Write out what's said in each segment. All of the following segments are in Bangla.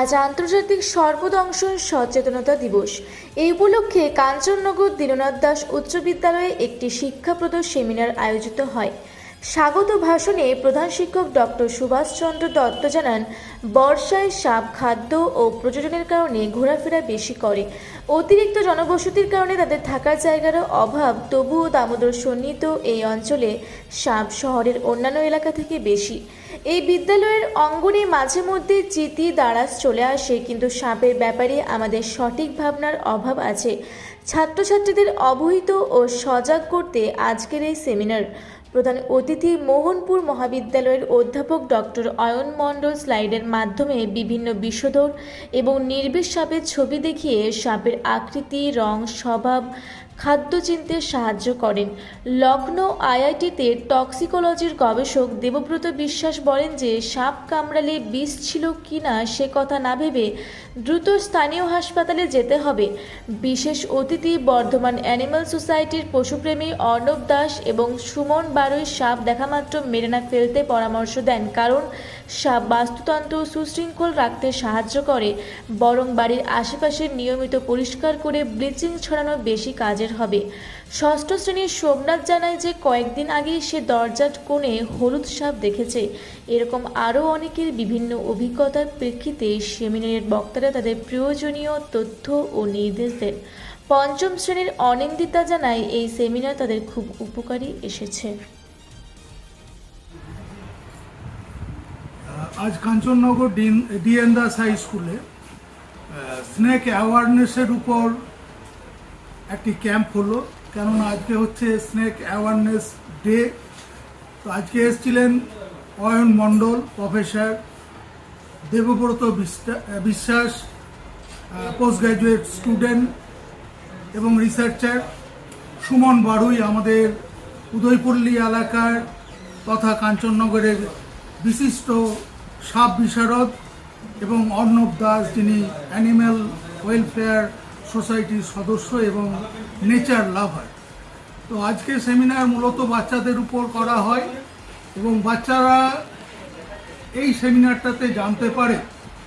আজ আন্তর্জাতিক সর্বদংশন সচেতনতা দিবস। এই উপলক্ষে কাঞ্চননগর দীননাথ দাস উচ্চ বিদ্যালয়ে একটি শিক্ষাপ্রদ সেমিনার আয়োজিত হয়। স্বাগত ভাষণে প্রধান শিক্ষক ডক্টর সুভাষচন্দ্র দত্ত জানান, বর্ষায় সাপ খাদ্য ও প্রযোজনের কারণে ঘোরাফেরা বেশি করে। অতিরিক্ত জনবসতির কারণে তাদের থাকার জায়গারও অভাব। তবুও দামোদর সন্নিহিত এই অঞ্চলে সাপ শহরের অন্যান্য এলাকা থেকে বেশি। এই বিদ্যালয়ের অঙ্গনে মাঝে মধ্যে চিতি দাঁড়াস চলে আসে, কিন্তু সাপের ব্যাপারে আমাদের সঠিক ভাবনার অভাব আছে। ছাত্রছাত্রীদের অবহিত ও সজাগ করতে আজকের এই সেমিনার। প্রধান অতিথি মোহনপুর মহাবিদ্যালয়ের অধ্যাপক ডক্টর অয়ন মণ্ডল স্লাইডের মাধ্যমে বিভিন্ন বিষধর এবং নির্বিষ সাপের ছবি দেখিয়ে সাপের আকৃতি, রং, স্বভাব খাদ্য চিনতে সাহায্য করেন। লখনৌ আইআইটিতে টক্সিকোলজির গবেষক দেবব্রত বিশ্বাস বলেন যে, সাপ কামড়ালে বিষ ছিল কি না সে কথা না ভেবে দ্রুত স্থানীয় হাসপাতালে যেতে হবে। বিশেষ অতিথি বর্ধমান অ্যানিমাল সোসাইটির পশুপ্রেমী অর্ণব দাস এবং সুমন বারুই সাপ দেখামাত্র মেরে না ফেলতে পরামর্শ দেন। কারণ বাস্তুতন্ত্র সুশৃঙ্খল রাখতে সাহায্য করে, বরং বাড়ির আশেপাশে নিয়মিত পরিষ্কার করে ব্লিচিং ছড়ানো বেশি কাজের হবে। ষষ্ঠ শ্রেণির সোমনাথ জানায় যে, কয়েকদিন আগেই সে দরজার কোণে হলুদ সাপ দেখেছে। এরকম আরও অনেকের বিভিন্ন অভিজ্ঞতার প্রেক্ষিতে সেমিনারের বক্তারা তাদের প্রয়োজনীয় তথ্য ও নির্দেশ দেন। পঞ্চম শ্রেণির অনিন্দিতা জানায়, এই সেমিনার তাদের খুব উপকারী এসেছে। আজ Kanchannagar D N Das high স্কুলে স্নেক অ্যাওয়ারনেসের উপর একটি ক্যাম্প হলো। কেননা আজকে হচ্ছে স্নেক অ্যাওয়ারনেস ডে। তো আজকে এসেছিলেন Ayan Mondal, professor Debabrata Biswas post graduate student এবং রিসার্চার সুমন বাড়ুই আমাদের উদয়পল্লী এলাকার তথা কাঞ্চননগরের বিশিষ্ট সাপ বিশারদ এবং অর্ণব দাস, যিনি অ্যানিম্যাল ওয়েলফেয়ার সোসাইটির সদস্য এবং নেচার লাভার। তো আজকে সেমিনার মূলত বাচ্চাদের উপর করা হয় এবং বাচ্চারা এই সেমিনারটাতে জানতে পারে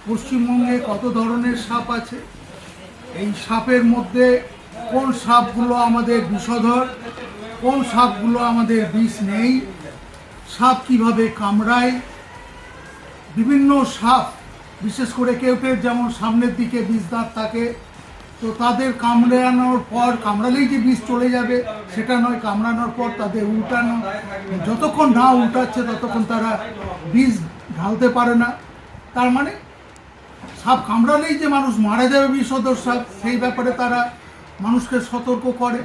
পশ্চিমবঙ্গে কত ধরনের সাপ আছে, এই সাপের মধ্যে কোন সাপগুলো আমাদের বিষধর, কোন সাপগুলো আমাদের বিষ নেই, সাপ কীভাবে কামড়ায় বিভিন্ন সাপ, বিশেষ করে কেউটের যেমন সামনের দিকে বিষ দাঁত থাকে, তো তাদের কামড়ে কামড়ানোর পর কামড়ালেই যে বিষ চলে যাবে, সেটা নয়, কামড়ানোর পর তাদের উল্টানো। যতক্ষণ না উল্টাচ্ছে, ততক্ষণ তারা বিষ ঢালতে পারে না। তার মানে সাপ কামড়ালেই যে মানুষ মারা যাবে বিষধর সাপ, সেই ব্যাপারে তারা মানুষকে সতর্ক করে।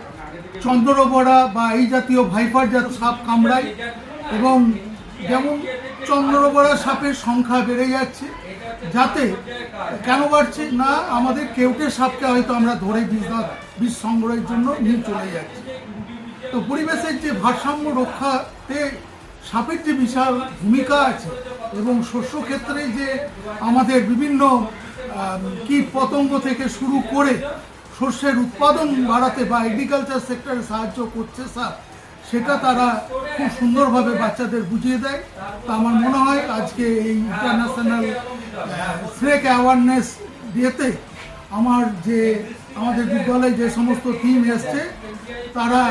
চন্দ্রবড়া বা এই জাতীয় ভাইপার জাত সাপ কামড়ায় এবং যেমন চন্দ্রবড়া সাপের সংখ্যা বেড়ে যাচ্ছে, যাতে কেন বাড়ছে না, আমাদের কেউটে সাপকে হয়তো আমরা ধরে বিষ বিষ সংগ্রহের জন্য নিয়ে চলে যাচ্ছি। তো পরিবেশের যে ভারসাম্য রক্ষাতে সাপের যে বিশাল ভূমিকা আছে এবং শস্য ক্ষেত্রে যে আমাদের বিভিন্ন কীট পতঙ্গ থেকে শুরু করে শস্যের উৎপাদন বাড়াতে বা এগ্রিকালচার সেক্টরে সাহায্য করছে সাপ সেটা তারা খুব সুন্দরভাবে বাচ্চাদের বুঝিয়ে দেয়। তা আমার মনে হয় আজকে এই ইন্টারন্যাশনাল স্নেক অ্যাওয়ারনেস ডেতে আমার যে, আমাদের বিদ্যালয়ে যে সমস্ত টিম এসছে, তারা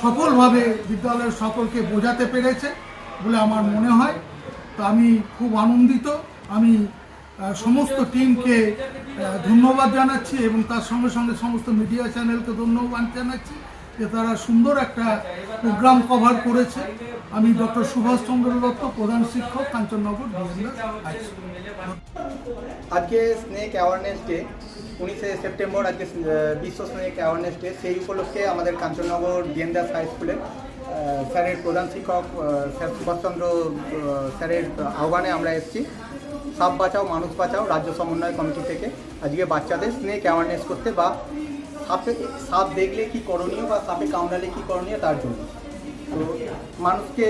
সফলভাবে বিদ্যালয়ের সকলকে বোঝাতে পেরেছে বলে আমার মনে হয়। তো আমি খুব আনন্দিত। আমি সমস্ত টিমকে ধন্যবাদ জানাচ্ছি এবং তার সঙ্গে সঙ্গে সমস্ত মিডিয়া চ্যানেলকে ধন্যবাদ জানাচ্ছি। যে তারা সুন্দর একটা প্রোগ্রাম কভার করেছে। আমি ডক্টর সুভাষচন্দ্র দত্ত, প্রধান শিক্ষক, কাঞ্চননগর আজকে স্নেক অ্যাওয়ারনেস ডে উনিশে সেপ্টেম্বর আজকে বিশ্ব স্নেক অ্যাওয়ারনেস ডে সেই উপলক্ষে আমাদের কাঞ্চননগর ডিএনদাস হাই স্কুলে স্যারের প্রধান শিক্ষক স্যার সুভাষচন্দ্র স্যারের আহ্বানে আমরা এসেছি। সাপ বাঁচাও, মানুষ বাঁচাও, রাজ্য সমন্বয় কমিটি থেকে। আজকে বাচ্চাদের স্নেক অ্যাওয়ারনেস করতে বা সাপে, সাপ দেখলে কি করণীয় বা সাপে কামড়ালে কি করণীয় তার জন্য। তো মানুষকে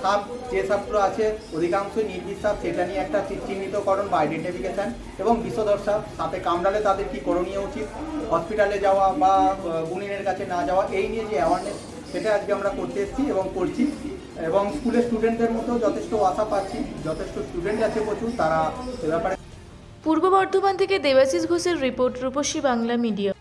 সাপ, যে সাপগুলো আছে, অধিকাংশই নির্বিষ সাপ, সেটা নিয়ে একটা চিহ্নিতকরণ বা আইডেন্টিফিকেশান এবং বিষধর সাপ, সাপে কামড়ালে তাদের কি করণীয় উচিত? হসপিটালে যাওয়া বা গুণিনের কাছে না যাওয়া, এই নিয়ে যে অ্যাওয়ারনেস সেটা আজকে আমরা করতে এসেছি এবং করছি। এবং স্কুলের স্টুডেন্টদের মতো যথেষ্ট আশা পাচ্ছি, যথেষ্ট স্টুডেন্ট আছে প্রচুর, তারা এ ব্যাপারে পূর্ব বর্ধমান থেকে দেবাশিস ঘোষের রিপোর্ট রূপসী বাংলা মিডিয়া।